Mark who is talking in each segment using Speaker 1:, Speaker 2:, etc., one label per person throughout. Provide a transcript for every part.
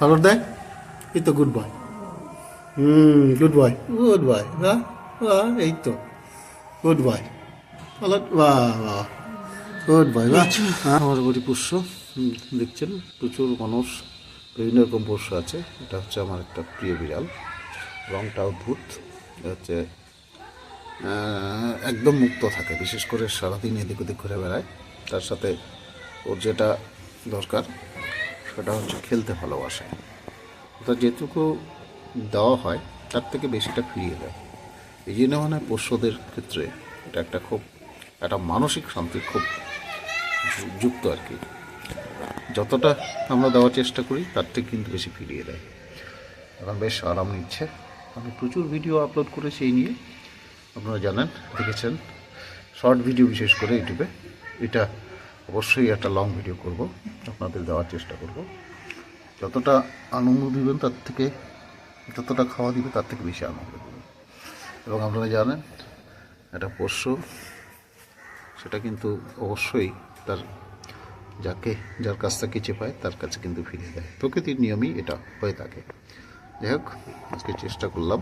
Speaker 1: পালট দেয় এই তো good boy hmm good boy good boy বাহ বাহ এই তো গুড বয় পালট বাহ বাহ গুড বয় বাহ আমার বাড়ি পোষ্য। দেখছেন? প্রচুর মানুষ বিভিন্ন রকম পোষ্য আছে। এটা হচ্ছে আমার একটা প্রিয় বিড়াল। রংটা অদ্ভুত। হচ্ছে একদম মুক্ত থাকে। বিশেষ করে সারাদিন এদিক ওদিক ঘুরে বেড়ায়। তার সাথে ওর যেটা দরকার সেটা হচ্ছে খেলতে ভালোবাসে। অর্থাৎ যেটুকু দেওয়া হয়, তার থেকে বেশিটা ফিরিয়ে দেয়। এই জন্য মানে পোষ্যদের ক্ষেত্রে এটা একটা খুব, একটা মানসিক শান্তি খুব যুক্ত আর কি। যতটা আমরা দেওয়ার চেষ্টা করি, তার থেকে কিন্তু বেশি ফিরিয়ে দেয়। এখন বেশ আরাম নিচ্ছে। আমি প্রচুর ভিডিও আপলোড করেছি এই নিয়ে। আপনারা জানেন, দেখেছেন। শর্ট ভিডিও বিশেষ করে ইউটিউবে। এটা অবশ্যই একটা লং ভিডিও করব। আপনাদের দেওয়ার চেষ্টা করব। যতটা আনন্দ দিবেন, তার থেকে যতটা খাওয়া দিবে, তার থেকে বেশি আনন্দ দেবেন। এবং আপনারা জানেন, একটা পোষ্য, সেটা কিন্তু অবশ্যই তার যাকে, যার কাছ থেকে চেপায়, তার কাছে কিন্তু ফিরে দেয়। প্রকৃতির নিয়মই এটা হয়ে থাকে। যাই হোক, আজকে চেষ্টা করলাম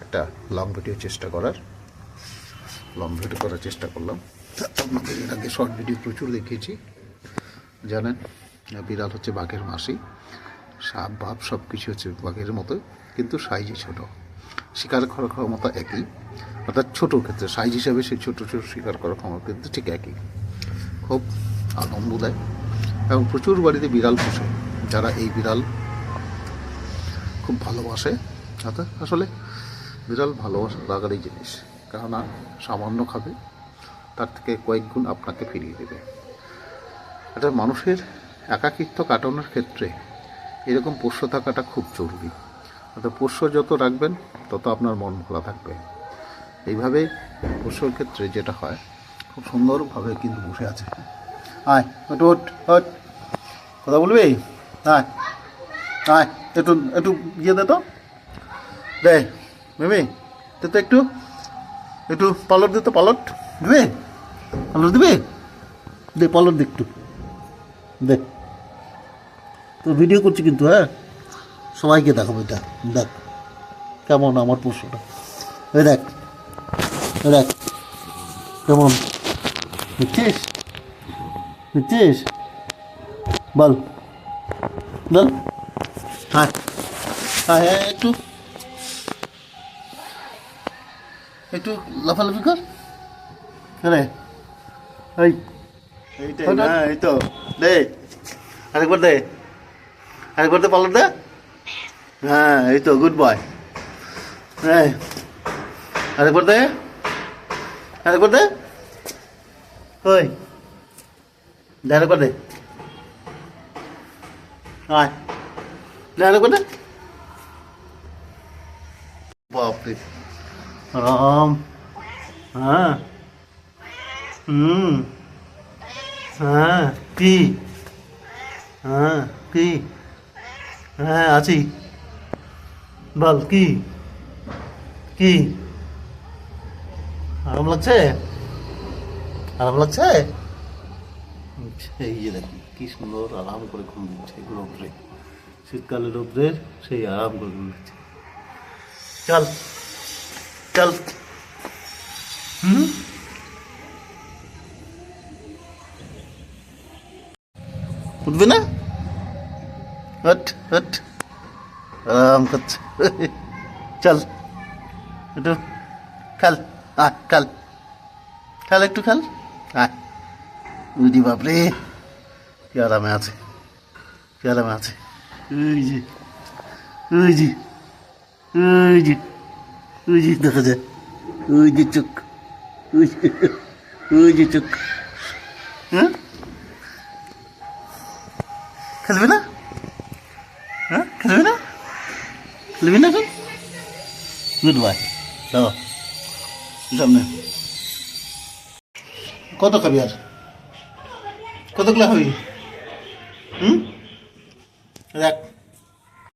Speaker 1: একটা লং ভিডিও চেষ্টা করার। লং ভিডিও করার চেষ্টা করলাম। আপনাদের এর আগে শর্ট ভিডিও প্রচুর দেখিয়েছি। জানেন, বিড়াল হচ্ছে বাঘের মাসি। সাপ ভাব সব কিছু হচ্ছে বাঘের মতো, কিন্তু সাইজে ছোট। শিকার করার ক্ষমতা একই। অর্থাৎ ছোটোর ক্ষেত্রে সাইজ হিসাবে সেই ছোটো ছোটো শিকার করার ক্ষমতা কিন্তু ঠিক একই। খুব আনন্দ দেয় এবং প্রচুর বাড়িতে বিড়াল পোষে। যারা এই বিড়াল খুব ভালোবাসে, অর্থাৎ আসলে বিড়াল ভালোবাসা লাগারই জিনিস। কেননা সামান্য খাবে তার থেকে কয়েক গুণ আপনাকে ফিরিয়ে দেবে। একটা মানুষের একাকিত্ব কাটানোর ক্ষেত্রে এরকম পোষ্য থাকাটা খুব জরুরি। অর্থাৎ পোষ্য যত রাখবেন, তত আপনার মন ভালো থাকবে। এইভাবে পোষ্যর ক্ষেত্রে যেটা হয়, খুব সুন্দরভাবে কিন্তু বসে আছে। আয়, ওঠ ওঠ কথা বলবি? আয় আয়, একটু একটু ইয়ে দে তো। দে দে তো একটু। একটু পালট দে তো, পালট। দেবে পালট দিবে? দে পালট দে একটু। দেখ তো ভিডিও করছি কিন্তু হ্যাঁ? সবাইকে দেখাবো এটা। দেখ, কেমন আমার পশুটা এই দেখ দেখ, কেমন? দেখছিস দেখছিস বল। বল। হ্যাঁ হ্যাঁ হ্যাঁ একটু। একটু লাফালাফি কর। রে এই।
Speaker 2: এইটাই? না, এই তো।
Speaker 1: দে, আরেকবার দে। আরেকবার দে পালট দে। হ্যাঁ এই তো, গুড বয়। হ্যাঁ আরেকবার দে। আরেকবার দে। ওই। দে, আরেকবার দে। আয়। দে, আরেকবার দে। বাপরে। রাম। হ্যাঁ। হুম। হ্যাঁ কি? হ্যাঁ কি? হ্যাঁ আছি। বল, কি? কি? আরাম লাগছে? আরাম লাগছে? এই যে দেখুন, কি সুন্দর আরাম করে ঘুম দিচ্ছে রোদ্রে শীতকালে রোদ্রের সেই আরাম করে ঘুম দিচ্ছে। চল চল। হুম? উঠবে না হট হট আরাম করছে চল একটু খাল আ খেল খাল একটু খাল আয় বুঝি বাপরে কি আরামে আছে কি আরামে আছে ওই যে ওই যে ওই যে ওই যে দেখা যায় ওই যে চোখ ওই যে চোখ হ্যাঁ খেলবি না? হ্যাঁ? খেলবি না? খেলবি না এখন? গুড বাই চলো। সামনে। কত খাবি আর কতগুলো খাবি? হুম? দেখ